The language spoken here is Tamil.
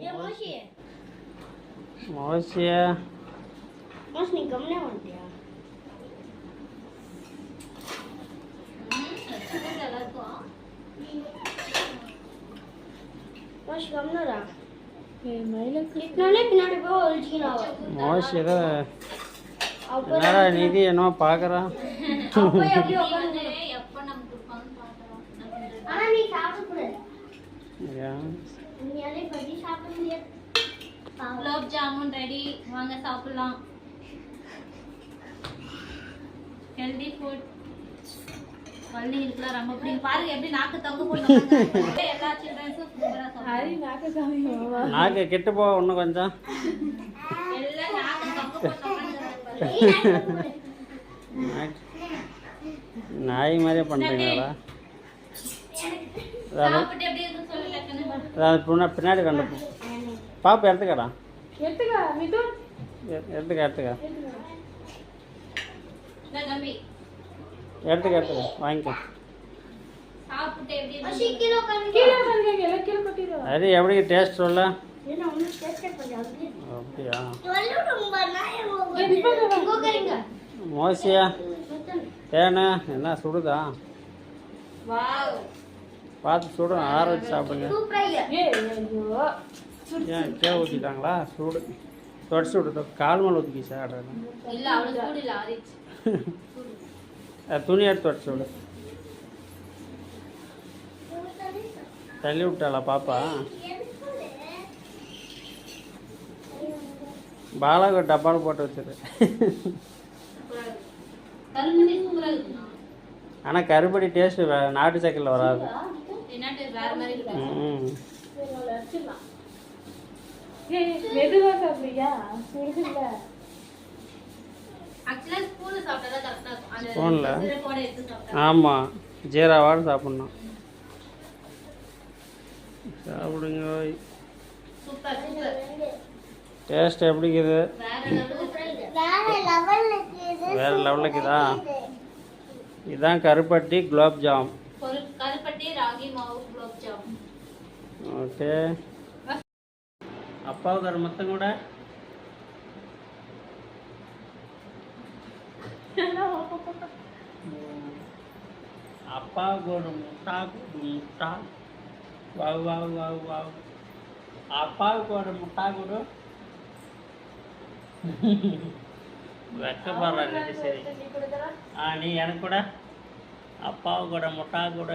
ஏ மோஷி மோசிய மோஷ் நீ கம்னே வந்துட்டியா மோஷ் கம்னரா இத்தனாலே பின்னாடி போய் ஒழிச்சிக்கிறான் மோசி ஏதோ அப்போ என்னடா நிதி என்னமோ பார்க்குறான் அப்போ எப்படி உட்காந்து எப்போ நமக்கு கொடுப்பாங்கன்னு பார்க்கலாம் என்ன பண்றது? ஆனா நீ சாப்பிடக்கூடாது அதே பத்தி சாப்பிட முடியாது. குலோப் ஜாமுன் ரெடி வாங்க சாப்பிடலாம். ஹெல்தி ஃபுட் குழந்தைங்களுக்குலாம் ரொம்ப பிடிக்கும். பாருங்க எப்படி நாக்கு தொங்க போடுங்க எல்லா சில்ட்ரன்ஸும் சூப்பரா சாப்பிடுவாங்க நாக்கு கெட்டு போ இன்னும் கொஞ்சம். எல்லாம் நாக்கு தொங்க. நாக்கு- நாய் மாதிரியே பண்ணுறீங்களா சாப்பிட்டு எப்படி பின்னாடி ரெண்டு போ- பாப்பா எடுத்துக்கடா. எடுத்துக்கா எடுத்துக்க எடுத்துக்க. எடுத்துக்க வாங்கிக்கோ. அது எப்படி டேஸ்ட் சொல்ல. அப்படியா. மோசியா ஏண்ணா என்ன சுடுதா? வாவ். பார்த்து சுடும் ஆற வச்சு சாப்பிடுங்க. ஏன் கீழே ஊற்றிட்டாங்களா சுடு. தொடச்சு விடுதோ கால் மேலே ஊற்றிக்கி சார் துணி எடுத்து தொடச்சு விடு. தள்ளி விட்டாளா பாப்பா? பாலாக டப்பாவில் போட்டு வச்சிரு. ஆனால் கருப்படி டேஸ்ட்டு நாட்டு சக்கரையில் வராது. மெதுவா சாப்பிடுறியா? ஸ்பூன்ல ஆமாம் ஜீராவாடு சாப்பிட்ணும். சாப்பிடுங்க சூப்பர் சூப்பர் டேஸ்ட் எப்படி இருக்குது? வேற லெவல் வேற லெவல்ல இருக்குது. வேறு லெவலில் இருக்குதா? இதுதான் கருப்பட்டி குலாப் ஜாம். ఓకే. అప్పావు గారు మొత్తం కూడా? అప్పావు గోడు ముఠాకు ముఠా వావు బావు వావు వావు. అప్పావు గోడు ముఠాకుడు వెక్కబర్రా సరే నీ వెనక కూడా? ஆ கூட முட்டா கூட